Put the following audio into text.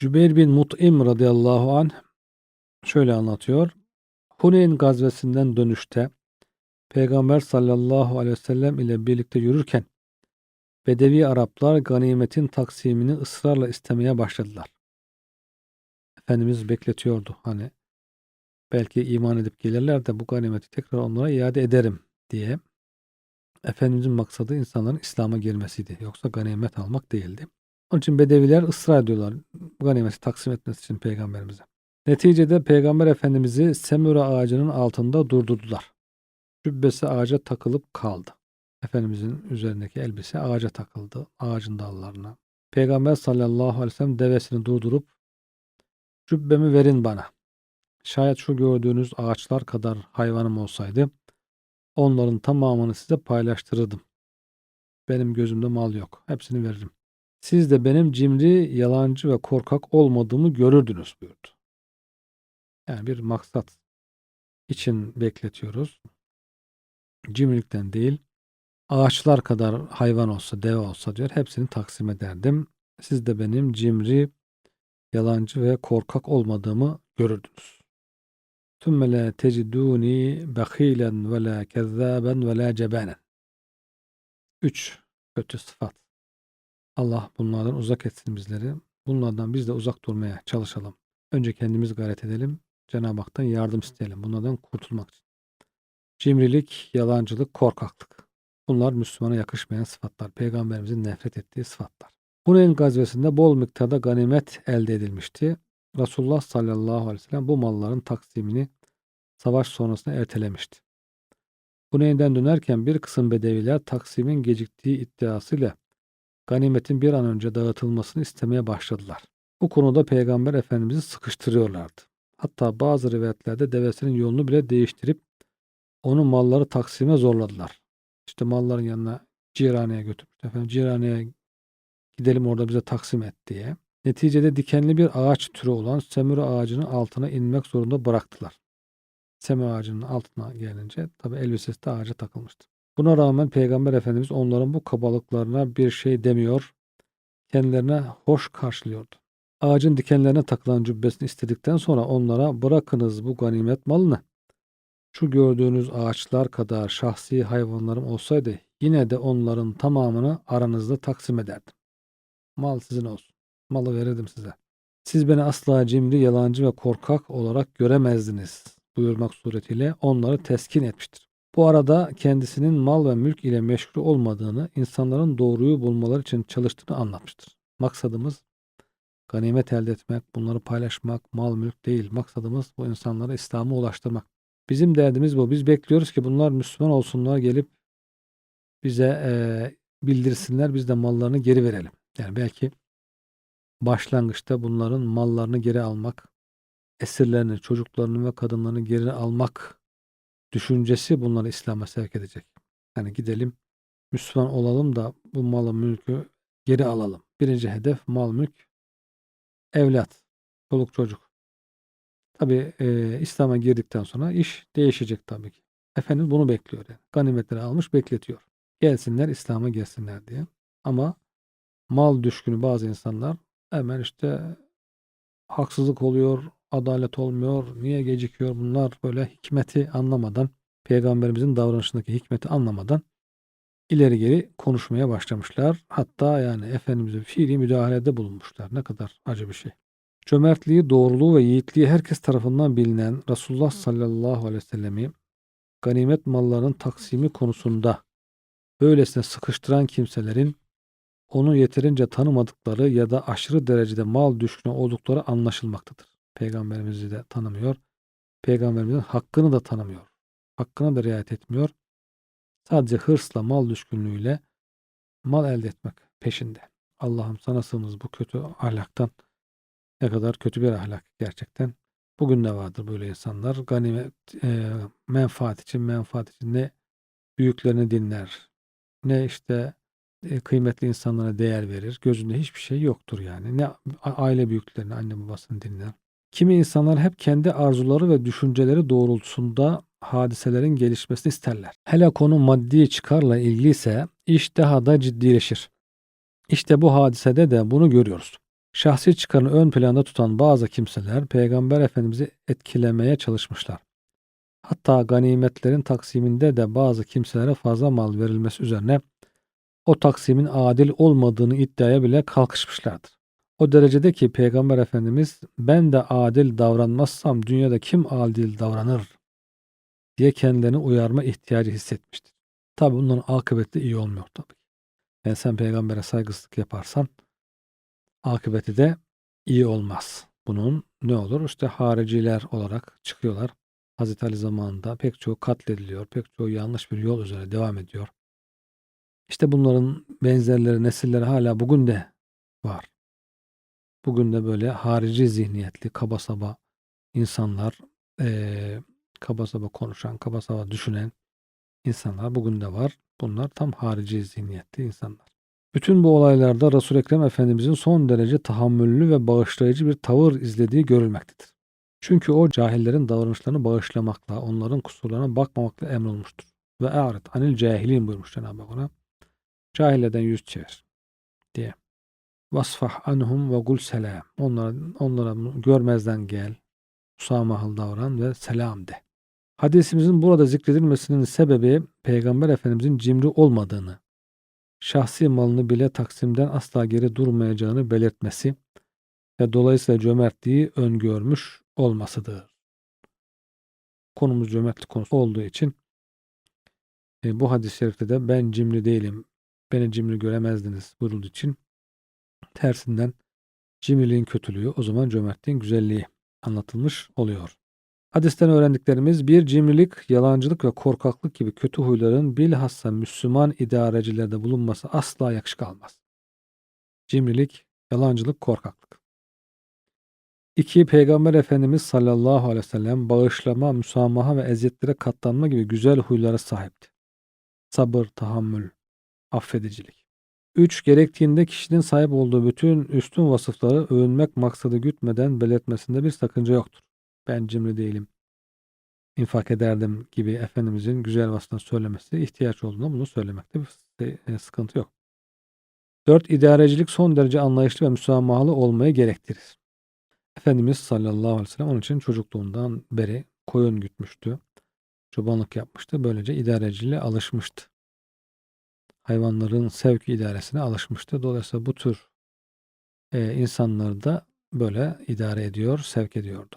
Cübeyr bin Mut'im radıyallahu anh şöyle anlatıyor. Huneyn gazvesinden dönüşte Peygamber sallallahu aleyhi ve sellem ile birlikte yürürken Bedevi Araplar ganimetin taksimini ısrarla istemeye başladılar. Efendimiz bekletiyordu hani belki iman edip gelirler de bu ganimeti tekrar onlara iade ederim diye. Efendimizin maksadı insanların İslam'a girmesiydi. Yoksa ganimet almak değildi. Onun için Bedeviler ısrar ediyorlar ganimeti taksim etmesi için peygamberimize. Neticede peygamber efendimizi semura ağacının altında durdurdular. Cübbesi ağaca takılıp kaldı. Efendimizin üzerindeki elbise ağaca takıldı. Ağacın dallarına. Peygamber sallallahu aleyhi ve sellem devesini durdurup cübbemi verin bana. Şayet şu gördüğünüz ağaçlar kadar hayvanım olsaydı onların tamamını size paylaştırırdım. Benim gözümde mal yok. Hepsini veririm. Siz de benim cimri, yalancı ve korkak olmadığımı görürdünüz buyurdu. Yani bir maksat için bekletiyoruz. Cimrilikten değil, ağaçlar kadar hayvan olsa, deve olsa diyor, hepsini taksim ederdim. Siz de benim cimri, yalancı ve korkak olmadığımı görürdünüz. ثُمَّ لَا تَجِدُونِي بَخِيلًا وَلَا كَذَّابًا وَلَا جَبَانًا Üç kötü sıfat. Allah bunlardan uzak etsin bizleri. Bunlardan biz de uzak durmaya çalışalım. Önce kendimiz gayret edelim. Cenab-ı Hak'tan yardım isteyelim. Bunlardan kurtulmak için. Cimrilik, yalancılık, korkaklık. Bunlar Müslümana yakışmayan sıfatlar. Peygamberimizin nefret ettiği sıfatlar. Huneyn gazvesinde bol miktarda ganimet elde edilmişti. Resulullah sallallahu aleyhi ve sellem bu malların taksimini savaş sonrasında ertelemişti. Huneyn'den dönerken bir kısım bedeviler taksimin geciktiği iddiasıyla ganimetin bir an önce dağıtılmasını istemeye başladılar. Bu konuda Peygamber Efendimiz'i sıkıştırıyorlardı. Hatta bazı rivayetlerde devesinin yolunu bile değiştirip onu malları taksime zorladılar. İşte malların yanına Cirane'ye götürmüş. Efendim Cirane'ye gidelim orada bize taksim et diye. Neticede dikenli bir ağaç türü olan semura ağacının altına inmek zorunda bıraktılar. Semura ağacının altına gelince tabi elbisesi de ağaca takılmıştı. Buna rağmen Peygamber Efendimiz onların bu kabalıklarına bir şey demiyor, kendilerine hoş karşılıyordu. Ağacın dikenlerine takılan cübbesini istedikten sonra onlara bırakınız bu ganimet malını. Şu gördüğünüz ağaçlar kadar şahsi hayvanlarım olsaydı yine de onların tamamını aranızda taksim ederdim. Mal sizin olsun. Malı verirdim size. Siz beni asla cimri, yalancı ve korkak olarak göremezdiniz buyurmak suretiyle onları teskin etmiştir. Bu arada kendisinin mal ve mülk ile meşgul olmadığını, insanların doğruyu bulmaları için çalıştığını anlatmıştır. Maksadımız ganimet elde etmek, bunları paylaşmak, mal mülk değil. Maksadımız bu insanlara İslam'a ulaştırmak. Bizim derdimiz bu. Biz bekliyoruz ki bunlar Müslüman olsunlar, gelip bize e, bildirsinler, biz de mallarını geri verelim. Yani belki başlangıçta bunların mallarını geri almak, esirlerini, çocuklarını ve kadınlarını geri almak düşüncesi bunları İslam'a sevk edecek. Yani gidelim Müslüman olalım da bu malı mülkü geri alalım. Birinci hedef mal mülk, evlat, çoluk çocuk. Tabi e, İslam'a girdikten sonra iş değişecek tabii ki. Efendimiz bunu bekliyor. Yani. Ganimetleri almış bekletiyor. Gelsinler İslam'a gelsinler diye. Ama mal düşkünü bazı insanlar hemen işte haksızlık oluyor, adalet olmuyor, niye gecikiyor bunlar böyle hikmeti anlamadan, peygamberimizin davranışındaki hikmeti anlamadan ileri geri konuşmaya başlamışlar. Hatta yani Efendimiz'e fiili müdahalede bulunmuşlar. Ne kadar acı bir şey. Cömertliği, doğruluğu ve yiğitliği herkes tarafından bilinen Resulullah sallallahu aleyhi ve sellemi ganimet mallarının taksimi konusunda böylesine sıkıştıran kimselerin onu yeterince tanımadıkları ya da aşırı derecede mal düşkünü oldukları anlaşılmaktadır. Peygamberimizi de tanımıyor. Peygamberimizin hakkını da tanımıyor. Hakkına da riayet etmiyor. Sadece hırsla, mal düşkünlüğüyle mal elde etmek peşinde. Allah'ım sana sığınız bu kötü ahlaktan. Ne kadar kötü bir ahlak gerçekten. Bugün de vardır böyle insanlar. Ganimet, e, menfaat için, menfaat için ne büyüklerini dinler, ne işte e, kıymetli insanlara değer verir. Gözünde hiçbir şey yoktur yani. Ne aile büyüklerini, anne babasını dinler. Kimi insanlar hep kendi arzuları ve düşünceleri doğrultusunda hadiselerin gelişmesini isterler. Hele konu maddi çıkarla ilgili ise iş daha da ciddileşir. İşte bu hadisede de bunu görüyoruz. Şahsi çıkarını ön planda tutan bazı kimseler Peygamber Efendimiz'i etkilemeye çalışmışlar. Hatta ganimetlerin taksiminde de bazı kimselere fazla mal verilmesi üzerine o taksimin adil olmadığını iddiaya bile kalkışmışlardır. O derecede ki Peygamber Efendimiz ben de adil davranmazsam dünyada kim adil davranır diye kendilerini uyarma ihtiyacı hissetmiştir. Tabi bunların akıbeti iyi olmuyor tabii. Yani sen peygambere saygısızlık yaparsan akıbeti de iyi olmaz. Bunun ne olur? İşte hariciler olarak çıkıyorlar. Hazreti Ali zamanında pek çoğu katlediliyor. Pek çoğu yanlış bir yol üzere devam ediyor. İşte bunların benzerleri, nesilleri hala bugün de var. Bugün de böyle harici zihniyetli, kaba saba insanlar, eee kaba saba konuşan, kaba saba düşünen insanlar bugün de var. Bunlar tam harici zihniyetli insanlar. Bütün bu olaylarda Resul-i Ekrem Efendimizin son derece tahammüllü ve bağışlayıcı bir tavır izlediği görülmektedir. Çünkü o cahillerin davranışlarını bağışlamakla, onların kusurlarına bakmamakla emrolmuştur. Ve e'aret anil cahilin buyurmuş Cenab-ı Hak ona. Cahillerden yüz çevir diye. Vasfah anhum ve gul selam. Onlara, onlara görmezden gel. Musamahıl davran ve selam de. Hadisimizin burada zikredilmesinin sebebi Peygamber Efendimizin cimri olmadığını, şahsi malını bile taksimden asla geri durmayacağını belirtmesi ve dolayısıyla cömertliği öngörmüş olmasıdır. Konumuz cömertlik konusu olduğu için e, bu hadis-i şerifte de ben cimri değilim, beni cimri göremezdiniz buyurulduğu için tersinden cimriliğin kötülüğü o zaman cömertliğin güzelliği anlatılmış oluyor. Hadisten öğrendiklerimiz bir cimrilik, yalancılık ve korkaklık gibi kötü huyların bilhassa Müslüman idarecilerde bulunması asla yakışık almaz. Cimrilik, yalancılık, korkaklık. 2. Peygamber Efendimiz sallallahu aleyhi ve sellem bağışlama, müsamaha ve eziyetlere katlanma gibi güzel huylara sahipti. Sabır, tahammül, affedicilik. 3. Gerektiğinde kişinin sahip olduğu bütün üstün vasıfları övünmek maksadı gütmeden belirtmesinde bir sakınca yoktur. Ben cimri değilim. infak ederdim gibi Efendimizin güzel vasfını söylemesi ihtiyaç olduğunda bunu söylemekte bir sıkıntı yok. 4. İdarecilik son derece anlayışlı ve müsamahalı olmayı gerektirir. Efendimiz sallallahu aleyhi ve sellem onun için çocukluğundan beri koyun gütmüştü. Çobanlık yapmıştı. Böylece idareciliğe alışmıştı. Hayvanların sevk idaresine alışmıştı. Dolayısıyla bu tür e, insanları da böyle idare ediyor, sevk ediyordu.